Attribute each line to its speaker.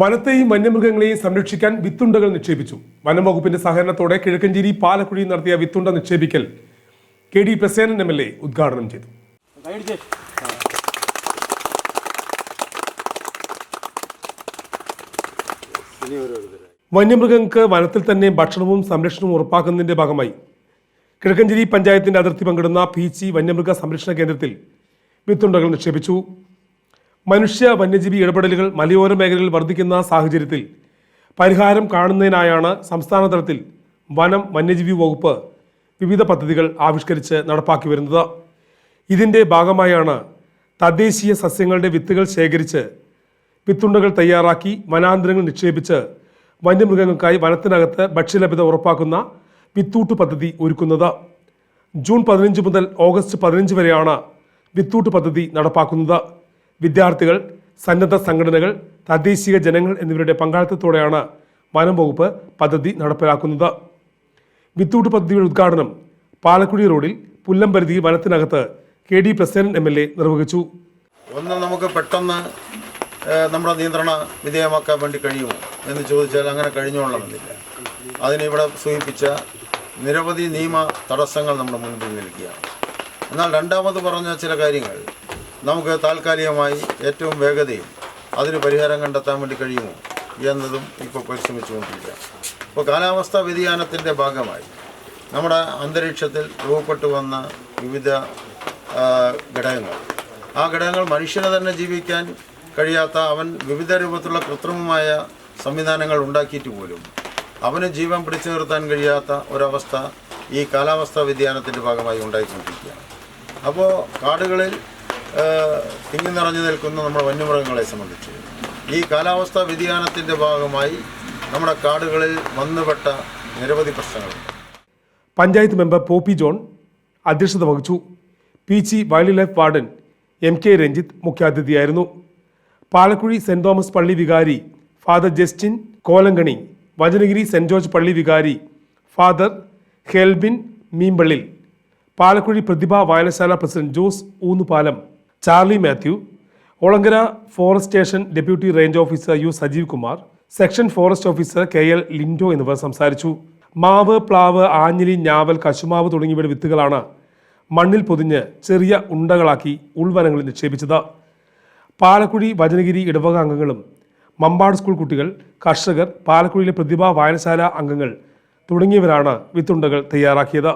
Speaker 1: വനത്തെയും വന്യമൃഗങ്ങളെയും സംരക്ഷിക്കാൻ വിത്തുണ്ടകൾ നിക്ഷേപിച്ചു. വനം വകുപ്പിന്റെ സഹകരണത്തോടെ കിഴക്കഞ്ചേരി പാലക്കുഴി നടത്തിയ വിത്തുണ്ട നിക്ഷേപിക്കൽ K D Prasenan M L A ഉദ്ഘാടനം ചെയ്തു. വന്യമൃഗങ്ങൾക്ക് വനത്തിൽ തന്നെ ഭക്ഷണവും സംരക്ഷണവും ഉറപ്പാക്കുന്നതിന്റെ ഭാഗമായി കിഴക്കഞ്ചേരി പഞ്ചായത്തിന്റെ അതിർത്തി പങ്കിടുന്ന പീച്ചി വന്യമൃഗ സംരക്ഷണ കേന്ദ്രത്തിൽ വിത്തുണ്ടകൾ നിക്ഷേപിച്ചു. മനുഷ്യ വന്യജീവി ഇടപെടലുകൾ മലയോര മേഖലയിൽ വർദ്ധിക്കുന്ന സാഹചര്യത്തിൽ പരിഹാരം കാണുന്നതിനായാണ് സംസ്ഥാന തലത്തിൽ വനം വന്യജീവി വകുപ്പ് വിവിധ പദ്ധതികൾ ആവിഷ്കരിച്ച് നടപ്പാക്കി വരുന്നത്. ഇതിന്റെ ഭാഗമായാണ് തദ്ദേശീയ സസ്യങ്ങളുടെ വിത്തുകൾ ശേഖരിച്ച് വിത്തുണ്ടകൾ തയ്യാറാക്കി വനാന്തരങ്ങൾ നിക്ഷേപിച്ച് വന്യമൃഗങ്ങൾക്കായി വനത്തിനകത്ത് ഭക്ഷ്യലഭ്യത ഉറപ്പാക്കുന്ന വിത്തൂട്ട് പദ്ധതി ഒരുക്കുന്നത്. ജൂൺ പതിനഞ്ച് മുതൽ ഓഗസ്റ്റ് പതിനഞ്ച് വരെയാണ് വിത്തൂട്ട് പദ്ധതി നടപ്പാക്കുന്നത്. വിദ്യാർത്ഥികൾ സന്നദ്ധ സംഘടനകൾ തദ്ദേശീയ ജനങ്ങൾ എന്നിവരുടെ പങ്കാളിത്തത്തോടെയാണ് വനം വകുപ്പ് പദ്ധതി നടപ്പിലാക്കുന്നത്. വിത്തൂട്ട് പദ്ധതിയുടെ ഉദ്ഘാടനം പാലക്കുടി റോഡിൽ Pullamparidhi വനത്തിനകത്ത് K D Prasenan M L A നിർവഹിച്ചു.
Speaker 2: ഒന്ന് നമുക്ക് പെട്ടെന്ന് നമ്മുടെ നിയന്ത്രണ വിധേയമാക്കാൻ വേണ്ടി കഴിയുമോ എന്ന് ചോദിച്ചാൽ അങ്ങനെ കഴിഞ്ഞോളണമെന്നില്ല അതിനിവിടെ സൂചിപ്പിച്ച നിരവധി നിയമ തടസ്സങ്ങൾ നമ്മുടെ മുൻപിൽ നിൽക്കുകയാണ്. എന്നാൽ രണ്ടാമത് പറഞ്ഞ ചില കാര്യങ്ങൾ. നമുക്ക് താൽക്കാലികമായി ഏറ്റവും വേഗതയും അതിന് പരിഹാരം കണ്ടെത്താൻ വേണ്ടി കഴിയുമോ എന്നതും ഇപ്പോൾ പരിശ്രമിച്ചുകൊണ്ടിരിക്കുക ഇപ്പോൾ കാലാവസ്ഥാ വ്യതിയാനത്തിന്റെ ഭാഗമായി നമ്മുടെ അന്തരീക്ഷത്തിൽ രൂപപ്പെട്ടു വന്ന വിവിധ ഘടകങ്ങൾ. ആ ഘടകങ്ങൾ മനുഷ്യന് തന്നെ ജീവിക്കാൻ കഴിയാത്ത അവൻ വിവിധ രൂപത്തിലുള്ള കൃത്രിമമായ സംവിധാനങ്ങൾ ഉണ്ടാക്കിയിട്ട് പോലും അവന് ജീവൻ പിടിച്ചു നിർത്താൻ കഴിയാത്ത ഒരവസ്ഥ ഈ കാലാവസ്ഥാ വ്യതിയാനത്തിന്റെ ഭാഗമായി ഉണ്ടായിക്കൊണ്ടിരിക്കുകയാണ്. അപ്പോൾ കാടുകളിൽ തിങ്ങി നിറഞ്ഞു നിൽക്കുന്ന നമ്മുടെ വന്യമൃഗങ്ങളെ സംബന്ധിച്ച്. ഈ കാലാവസ്ഥാ വ്യതിയാനത്തിന്റെ ഭാഗമായി നമ്മുടെ കാടുകളിൽ വന്നുപെട്ട നിരവധി പ്രശ്നങ്ങളുണ്ട്
Speaker 1: പഞ്ചായത്ത് മെമ്പർ പോപ്പി ജോൺ അധ്യക്ഷത വഹിച്ചു. Peechi wildlife warden M K Ranjith മുഖ്യാതിഥിയായിരുന്നു. Palakkuzhi saint Thomas പള്ളി വികാരി father Justin Kolankani Vachanagiri saint George പള്ളി വികാരി ഫാദർ ഹെൽബിൻ മീമ്പള്ളിൽ പാലക്കുഴി പ്രതിഭ വായനശാല president Jose Oonnupalam Charlie Mathew Olankara forest station deputy range officer U Sajeev Kumar section forest officer K L Lindo എന്നിവർ സംസാരിച്ചു. മാവ് പ്ലാവ് ആഞ്ഞിലി ഞാവൽ കശുമാവ് തുടങ്ങിയവയുടെ വിത്തുകളാണ് മണ്ണിൽ പൊതിഞ്ഞ് ചെറിയ ഉണ്ടകളാക്കി ഉൾവനങ്ങളിൽ നിക്ഷേപിച്ചത്. പാലക്കുഴി വചനഗിരി ഇടവക അംഗങ്ങളും മമ്പാട് സ്കൂൾ കുട്ടികൾ കർഷകർ പാലക്കുഴിയിലെ പ്രതിഭാ വായനശാല അംഗങ്ങൾ തുടങ്ങിയവരാണ് വിത്തുണ്ടകൾ തയ്യാറാക്കിയത്.